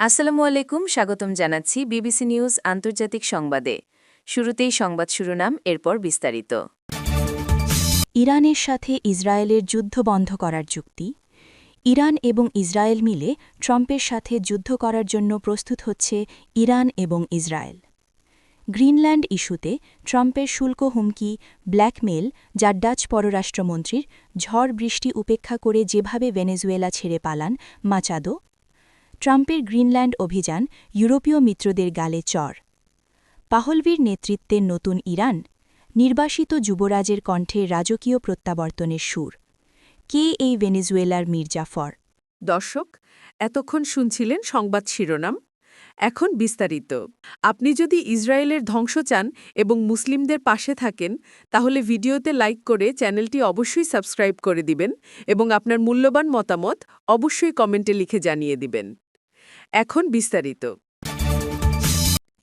আসসালামু আলাইকুম, স্বাগতম জানাচ্ছি বিবিসি নিউজ আন্তর্জাতিক সংবাদে। শুরুতেই সংবাদ শিরোনাম, এরপর বিস্তারিত। ইরানের সাথে ইসরায়েলের যুদ্ধ বন্ধ করার চুক্তি ইরান এবং ইসরায়েল মিলে ট্রাম্পের সাথে যুদ্ধ করার জন্য প্রস্তুত হচ্ছে ইরান এবং ইসরায়েল। গ্রিনল্যান্ড ইস্যুতে ট্রাম্পের শুল্ক হুমকি, ব্ল্যাকমেল, যা ডাচ পররাষ্ট্রমন্ত্রীর ঝড় বৃষ্টি উপেক্ষা করে যেভাবে ভেনেজুয়েলা ছেড়ে পালান মাচাদো ট্রাম্পের গ্রিনল্যান্ড অভিযান ইউরোপীয় মিত্রদের গালে চর। পাহলভির নেতৃত্বে নতুন ইরান, নির্বাসিত যুবরাজের কণ্ঠে রাজকীয় প্রত্যাবর্তনের সুর। কে এই ভেনেজুয়েলার মির্জাফর দর্শক, এতক্ষণ শুনছিলেন সংবাদ শিরোনাম। এখন বিস্তারিত। আপনি যদি ইসরায়েলের ধ্বংস চান এবং মুসলিমদের পাশে থাকেন, তাহলে ভিডিওতে লাইক করে চ্যানেলটি অবশ্যই সাবস্ক্রাইব করে দিবেন এবং আপনার মূল্যবান মতামত অবশ্যই কমেন্টে লিখে জানিয়ে দিবেন। এখন বিস্তারিত।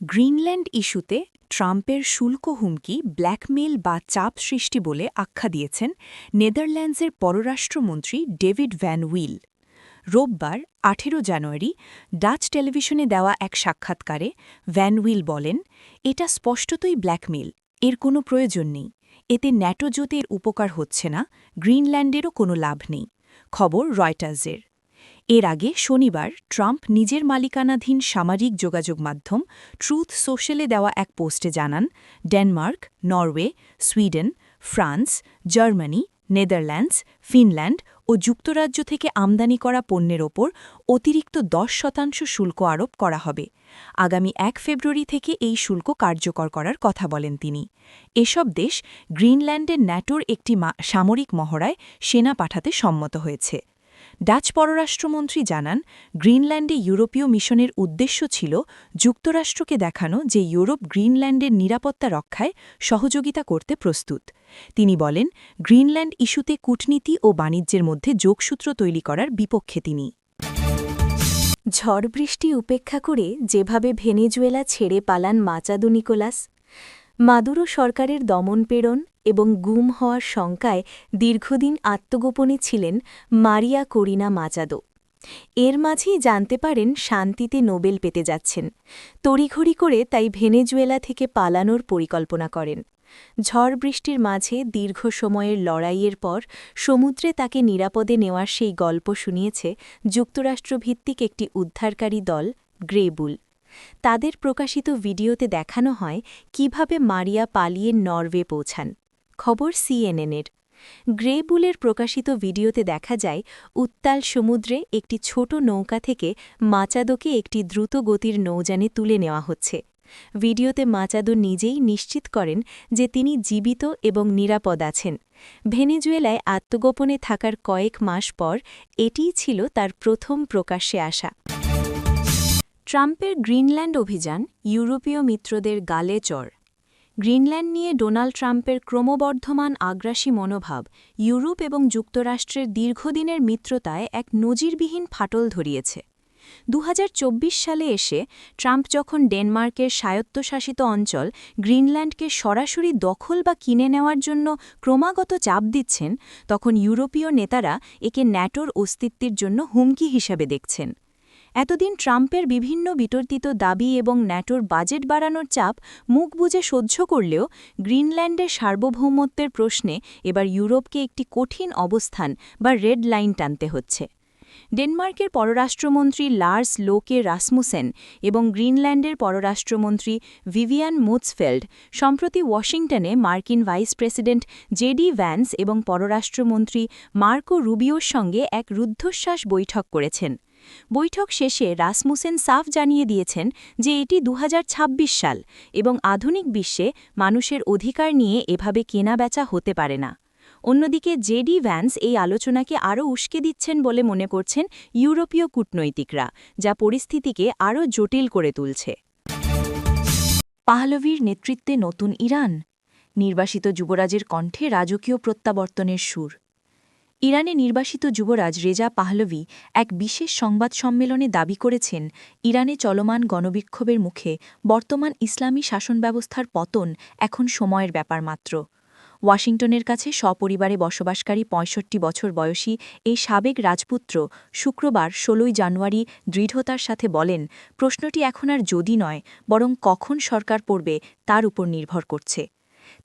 গ্রিনল্যান্ড ইস্যুতে ট্রাম্পের শুল্ক হুমকি ব্ল্যাকমেল বা চাপ সৃষ্টি বলে আখ্যা দিয়েছেন নেদারল্যান্ডসের পররাষ্ট্রমন্ত্রী ডেভিড ভ্যান উইল রোববার, আঠেরো জানুয়ারি, ডাচ টেলিভিশনে দেওয়া এক সাক্ষাৎকারে ভ্যান উইল বলেন, এটা স্পষ্টতই ব্ল্যাকমেল এর কোনো প্রয়োজন নেই। এতে ন্যাটো জোটের উপকার হচ্ছে না, গ্রিনল্যান্ডেরও কোনো লাভ নেই। খবর রয়টার্সের। এর আগে শনিবার ট্রাম্প নিজের মালিকানাধীন সামাজিক যোগাযোগ মাধ্যম ট্রুথ সোশ্যালে দেওয়া এক পোস্টে জানান, Denmark, Norway, Sweden, France, Germany, Netherlands, Finland ও যুক্তরাজ্য থেকে আমদানি করা পণ্যের ওপর অতিরিক্ত দশ শতাংশ শুল্ক আরোপ করা হবে। আগামী এক ফেব্রুয়ারি থেকে এই শুল্ক কার্যকর করার কথা বলেন তিনি। এসব দেশ গ্রিনল্যান্ডের ন্যাটোর একটি সামরিক মহড়ায় সেনা পাঠাতে সম্মত হয়েছে। ডাচ পররাষ্ট্রমন্ত্রী জানান, গ্রিনল্যান্ডে ইউরোপীয় মিশনের উদ্দেশ্য ছিল যুক্তরাষ্ট্রকে দেখানো যে ইউরোপ গ্রিনল্যান্ডের নিরাপত্তা রক্ষায় সহযোগিতা করতে প্রস্তুত। তিনি বলেন, গ্রিনল্যান্ড ইস্যুতে কূটনীতি ও বাণিজ্যের মধ্যে যোগসূত্র তৈরি করার বিপক্ষে তিনি। ঝড় বৃষ্টি উপেক্ষা করে যেভাবে ভেনেজুয়েলা ছেড়ে পালান মাচাদু নিকোলাস, মাদুরো সরকারের দমনপীড়ন এবং গুম হওয়ার শঙ্কায় দীর্ঘদিন আত্মগোপনে ছিলেন মারিয়া করিনা মাচাদো এর মাঝেই জানতে পারেন শান্তিতে নোবেল পেতে যাচ্ছেন। তড়িঘড়ি করে তাই ভেনেজুয়েলা থেকে পালানোর পরিকল্পনা করেন। ঝড় বৃষ্টির মাঝে দীর্ঘ সময়ের লড়াইয়ের পর সমুদ্রে তাকে নিরাপদে নেওয়ার সেই গল্প শুনিয়েছে যুক্তরাষ্ট্রভিত্তিক একটি উদ্ধারকারী দল, গ্রেবুল। তাদের প্রকাশিত ভিডিওতে দেখানো হয় কীভাবে মারিয়া পালিয়ে নরওয়ে পৌঁছান। খবর সিএনএনের। গ্রেবুলের প্রকাশিত ভিডিওতে দেখা যায়, উত্তাল সমুদ্রে একটি ছোট নৌকা থেকে মাচাদোকে একটি দ্রুত গতির নৌযানে তুলে নেওয়া হচ্ছে। ভিডিওতে মাচাদো নিজেই নিশ্চিত করেন যে তিনি জীবিত এবং নিরাপদ আছেন। ভেনেজুয়েলায় আত্মগোপনে থাকার কয়েক মাস পর এটিই ছিল তার প্রথম প্রকাশ্যে আসা। ট্রাম্পের গ্রিনল্যান্ড অভিযান ইউরোপীয় মিত্রদের গালে চর। গ্রিনল্যান্ড নিয়ে ডোনাল্ড ট্রাম্পের ক্রমবর্ধমান আগ্রাসী মনোভাব ইউরোপ এবং যুক্তরাষ্ট্রের দীর্ঘদিনের মিত্রতায় এক নজিরবিহীন ফাটল ধরিয়েছে। দু হাজার চব্বিশ সালে এসে ট্রাম্প যখন ডেনমার্কের স্বায়ত্তশাসিত অঞ্চল গ্রিনল্যান্ডকে সরাসরি দখল বা কিনে নেওয়ার জন্য ক্রমাগত চাপ দিচ্ছেন, তখন ইউরোপীয় নেতারা একে ন্যাটোর অস্তিত্বের জন্য হুমকি হিসাবে দেখছেন। এতদিন ট্রাম্পের বিভিন্ন বিতর্কিত দাবি এবং ন্যাটোর বাজেট বাড়ানোর চাপ মুখ বুজে সহ্য করলেও গ্রিনল্যান্ডের সার্বভৌমত্বের প্রশ্নে এবার ইউরোপকে একটি কঠিন অবস্থান বা রেড লাইন টানতে হচ্ছে। ডেনমার্কের পররাষ্ট্রমন্ত্রী লার্স লোকে রাসমুসেন এবং গ্রিনল্যান্ডের পররাষ্ট্রমন্ত্রী ভিভিয়ান মুৎসফেল্ড সম্প্রতি ওয়াশিংটনে মার্কিন ভাইস প্রেসিডেন্ট জেডি ভ্যান্স এবং পররাষ্ট্রমন্ত্রী মার্কো রুবিওর সঙ্গে এক রুদ্ধশ্বাস বৈঠক করেছেন। বৈঠক শেষে রাসমুসেন সাফ জানিয়ে দিয়েছেন যে এটি দু হাজার ছাব্বিশ সাল এবং আধুনিক বিশ্বে মানুষের অধিকার নিয়ে এভাবে কেনাবেচা হতে পারে না। অন্যদিকে জেডি ভ্যান্স এই আলোচনাকে আরও উস্কে দিচ্ছেন বলে মনে করছেন ইউরোপীয় কূটনৈতিকরা, যা পরিস্থিতিকে আরও জটিল করে তুলছে। পাহলভির নেতৃত্বে নতুন ইরান। নির্বাসিত যুবরাজের কণ্ঠে রাজকীয় প্রত্যাবর্তনের সুর। ইরানে নির্বাসিত যুবরাজ রেজা পাহলভি এক বিশেষ সংবাদ সম্মেলনে দাবি করেছেন, ইরানে চলমান গণবিক্ষোভের মুখে বর্তমান ইসলামী শাসন ব্যবস্থার পতন এখন সময়ের ব্যাপার মাত্র। ওয়াশিংটনের কাছে সপরিবারে বসবাসকারী পঁয়ষট্টি বছর বয়সী এই সাবেক রাজপুত্র শুক্রবার ষোলোই জানুয়ারি দৃঢ়তার সাথে বলেন, প্রশ্নটি এখন আর যদি নয়, বরং কখন সরকার পড়বে তার উপর নির্ভর করছে।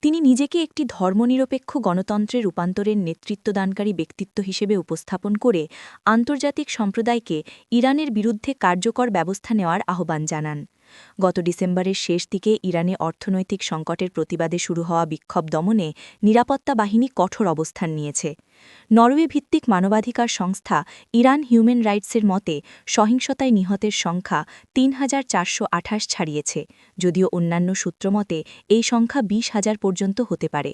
তিনি নিজেকে একটি ধর্মনিরপেক্ষ গণতন্ত্রে রূপান্তরের নেতৃত্বদানকারী ব্যক্তিত্ব হিসেবে উপস্থাপন করে আন্তর্জাতিক সম্প্রদায়কে ইরানের বিরুদ্ধে কার্যকর ব্যবস্থা নেওয়ার আহ্বান জানান। গত ডিসেম্বরের শেষ দিকে ইরানে অর্থনৈতিক সংকটের প্রতিবাদে শুরু হওয়া বিক্ষোভ দমনে নিরাপত্তা বাহিনী কঠোর অবস্থান নিয়েছে। নরওয়ে ভিত্তিক মানবাধিকার সংস্থা ইরান হিউম্যান রাইটসের মতে, সহিংসতায় নিহতের সংখ্যা তিন হাজার চারশো আঠাশ ছাড়িয়েছে, যদিও অন্যান্য সূত্রমতে এই সংখ্যা বিশ হাজার পর্যন্ত হতে পারে।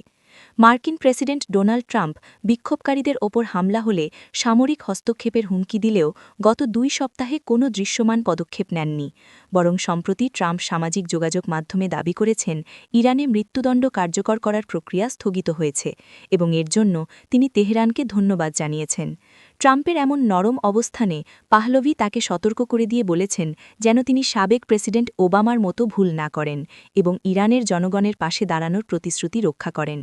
মার্কিন প্রেসিডেন্ট ডোনাল্ড ট্রাম্প বিক্ষোভকারীদের ওপর হামলা হলে সামরিক হস্তক্ষেপের হুমকি দিলেও গত দুই সপ্তাহে কোনো দৃশ্যমান পদক্ষেপ নেননি। বরং সম্প্রতি ট্রাম্প সামাজিক যোগাযোগ মাধ্যমে দাবি করেছেন, ইরানে মৃত্যুদণ্ড কার্যকর করার প্রক্রিয়া স্থগিত হয়েছে এবং এর জন্য তিনি তেহরানকে ধন্যবাদ জানিয়েছেন। ট্রাম্পের এমন নরম অবস্থানে পাহলভি তাকে সতর্ক করে দিয়ে বলেছেন যেন তিনি সাবেক প্রেসিডেন্ট ওবামার মতো ভুল না করেন এবং ইরানের জনগণের পাশে দাঁড়ানোর প্রতিশ্রুতি রক্ষা করেন।